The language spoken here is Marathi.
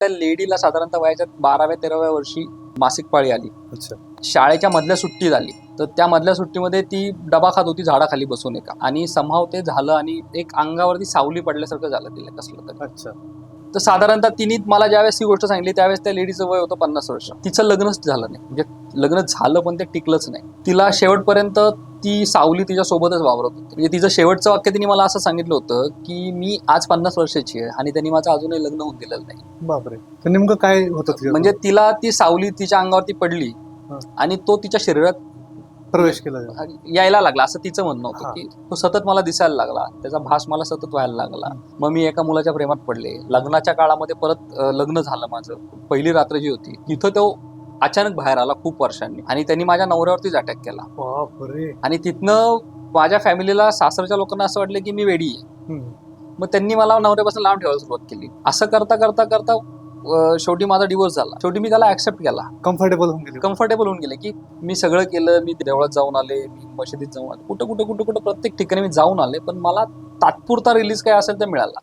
त्या लेडीला साधारणतः वयाच्या बाराव्या तेराव्या वर्षी मासिक पाळी आली. अच्छा. शाळेच्या मधल्या सुट्टी झाली. तर त्या मधल्या सुट्टीमध्ये ती डबा खात होती झाडाखाली बसून एका. आणि संभाव ते झालं आणि एक अंगावरती सावली पडल्यासारखं झालं तिला कसलं तरी. अच्छा. तर साधारणतः तिने मला ज्यावेळेस ही गोष्ट सांगितली त्यावेळेस त्या लेडीचं वय होतं पन्नास वर्ष. तिचं लग्नच झालं नाही. म्हणजे लग्न झालं पण ते टिकलंच नाही. तिला शेवटपर्यंत ती सावली तिच्या सोबतच वावरत होती. म्हणजे तिचं शेवटचं वाक्य तिने मला असं सांगितलं होतं की मी आज पन्नास वर्षाची आहे आणि त्यांनी माझं अजूनही लग्न होऊन दिलेलं नाही. बापरे. तर नेमकं काय होतं म्हणजे तिला ती सावली तिच्या अंगावरती पडली. आणि तो तिच्या शरीरात प्रवेश केला? यायला लागला असं तिचं म्हणणं होतं. की तो सतत मला दिसायला लागला. त्याचा भास मला सतत व्हायला लागला. मग मी एका मुलाच्या प्रेमात पडले. लग्नाच्या काळामध्ये परत लग्न झालं माझं. पहिली रात्र जी होती. तिथं तो अचानक बाहेर आला खूप वर्षांनी. आणि त्यांनी माझ्या नवऱ्यावरतीच अटॅक केला. बापरे. आणि तिथनं माझ्या फॅमिलीला सासरच्या लोकांना असं वाटलं की मी वेडी आहे. मग त्यांनी मला नवऱ्यापासून लांब ठेवायला सुरुवात केली. असं करता करता करता शेवटी माझा डिवोर्स झाला. शेवटी मी त्याला ऍक्सेप्ट केला. कम्फर्टेबल होऊन गेले. कम्फर्टेबल होऊन गेले की मी सगळं केलं मी देवळात जाऊन आले मी मशिदीत जाऊन आले. कुठं कुठं कुठं कुठं प्रत्येक ठिकाणी मी जाऊन आले पण मला तात्पुरता रिलीज काय असेल तर मिळाला.